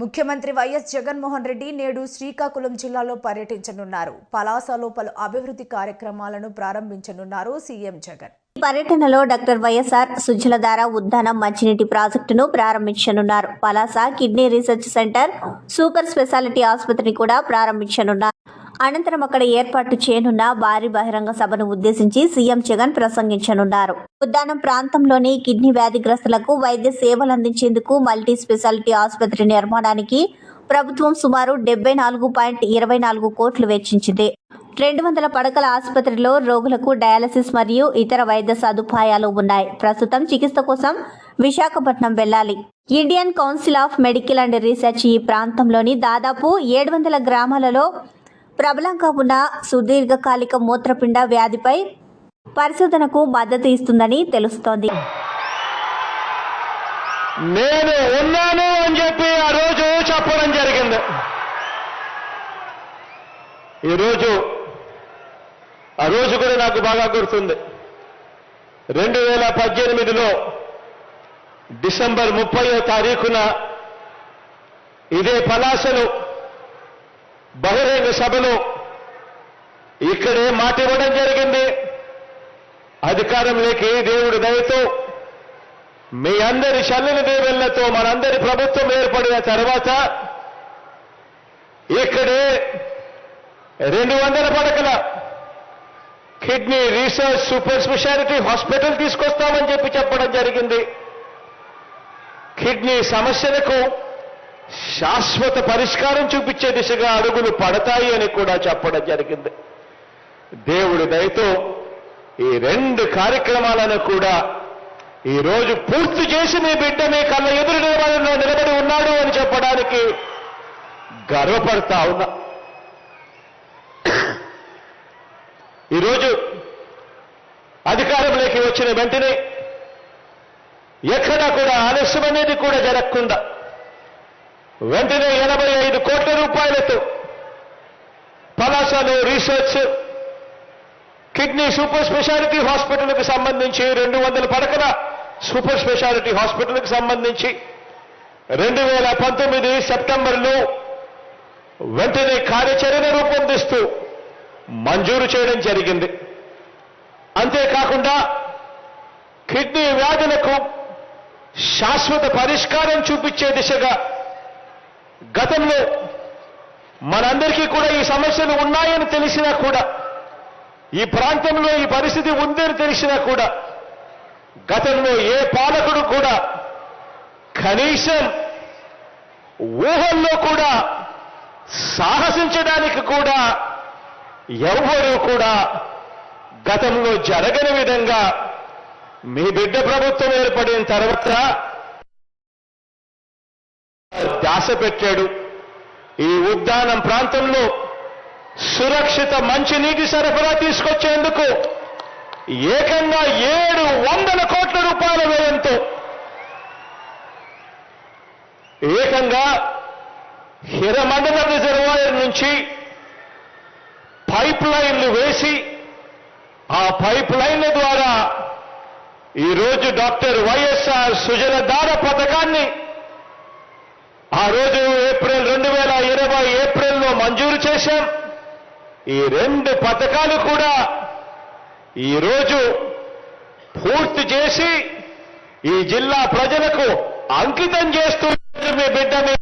ముఖ్యమంత్రి వైఎస్ జగన్మోహన్ రెడ్డి నేడు శ్రీకాకుళం జిల్లాలో పర్యటించనున్నారు. పలాసలో పలు అభివృద్ధి కార్యక్రమాలను ప్రారంభించనున్నారు సీఎం జగన్. ఈ పర్యటనలో డాక్టర్ వైఎస్ఆర్ సుజలధార ఉద్దానం మంచినీటి ప్రాజెక్టును ప్రారంభించనున్నారు. Palasa kidney research centre super speciality ఆసుపత్రిని కూడా ప్రారంభించనున్నారు. అనంతరం అక్కడ ఏర్పాటు చేయనున్న భారీ బహిరంగ సభను ఉద్దేశించి సీఎం జగన్ ప్రసంగించనున్నారు. ఉద్దానం ప్రాంతంలోని కిడ్నీ వ్యాధిగ్రస్తులకు వైద్య సేవలు అందించేందుకు మల్టీ స్పెషాలిటీ ఆసుపత్రి నిర్మాణానికి ప్రభుత్వం సుమారు డెబ్బై నాలుగు పాయింట్ ఇరవై నాలుగు కోట్లు వెచ్చించింది. రెండు వందల పడకల ఆసుపత్రిలో రోగులకు డయాలసిస్ మరియు ఇతర వైద్య సదుపాయాలు ఉన్నాయి. ప్రస్తుతం చికిత్స కోసం విశాఖపట్నం వెళ్ళాలి. Indian council of medical and research ఈ ప్రాంతంలోని దాదాపు ఏడు వందల గ్రామాలలో ప్రబలంగా ఉన్న సుదీర్ఘకాలిక మూత్రపిండ వ్యాధిపై పరిశోధనకు మద్దతు ఇస్తుందని తెలుస్తోంది. నేను ఉన్నాను అని చెప్పి ఆ రోజు చెప్పడం జరిగింది. ఈరోజు ఆ రోజు కూడా నాకు బాగా గుర్తుంది. రెండు వేల పద్దెనిమిదిలో డిసెంబర్ ముప్పయో తారీఖున ఇదే పలాసలో బహిరంగ సభలో. ఇక్కడే మాట ఇవ్వడం జరిగింది. అధికారంలోకి దేవుడి దయతో మీ అందరి చల్లని దేవుళ్ళతో మనందరి ప్రభుత్వం ఏర్పడిన తర్వాత ఇక్కడే రెండు వందల పడకల kidney research super speciality hospital తీసుకొస్తామని చెప్పి చెప్పడం జరిగింది. కిడ్నీ సమస్యలకు శాశ్వత పరిష్కారం చూపించే దిశగా అడుగులు పడతాయి అని కూడా చెప్పడం జరిగింది. దేవుడి దయతో ఈ రెండు కార్యక్రమాలను కూడా ఈ రోజు పూర్తి చేసి మీ బిడ్డ మీ కళ్ళ ఎదురు నిలబడి నిలబడి ఉన్నాడు అని చెప్పడానికి గర్వపడతా ఉన్నా. ఈరోజు అధికారంలోకి వచ్చిన వెంటనే ఎక్కడా కూడా ఆలస్యం అనేది కూడా జరగకుండా వెంటనే ఎనభై ఐదు కోట్ల రూపాయలతో పలాసలో రీసెర్చ్ కిడ్నీ సూపర్ స్పెషాలిటీ హాస్పిటల్కి సంబంధించి రెండు వందల పడకల సూపర్ స్పెషాలిటీ హాస్పిటల్కి సంబంధించి రెండు వేల పంతొమ్మిది సెప్టెంబర్లో వెంటనే కార్యాచరణ రూపొందిస్తూ మంజూరు చేయడం జరిగింది. అంతేకాకుండా కిడ్నీ వ్యాధులకు శాశ్వత పరిష్కారం చూపించే దిశగా గతంలో మనందరికీ కూడా ఈ సమస్యలు ఉన్నాయని తెలిసినా కూడా ఈ ప్రాంతంలో ఈ పరిస్థితి ఉందని తెలిసినా కూడా గతంలో ఏ పాలకుడు కూడా కనీసం ఊహల్లో కూడా సాహసించడానికి కూడా ఎవ్వరూ కూడా గతంలో జరగని విధంగా మీ బిడ్డ ప్రభుత్వం ఏర్పడిన తర్వాత ధ్యాస పెట్టాడు. ఈ ఉద్దానం ప్రాంతంలో సురక్షిత మంచినీటి సరఫరా తీసుకొచ్చేందుకు ఏకంగా ఏడు వందల కోట్ల రూపాయల వ్యయంతో ఏకంగా హిరమండల రిజర్వాయర్ నుంచి పైప్ లైన్లు వేసి ఆ పైప్ లైన్ల ద్వారా ఈరోజు డాక్టర్ వైఎస్ఆర్ సుజలధార పథకాన్ని ఆ రోజు ఏప్రిల్ రెండు వేల ఇరవై ఏప్రిల్లో మంజూరు చేశాం. ఈ రెండు పథకాలు కూడా ఈరోజు పూర్తి చేసి ఈ జిల్లా ప్రజలకు అంకితం చేస్తూ మీ బిడ్డ మీ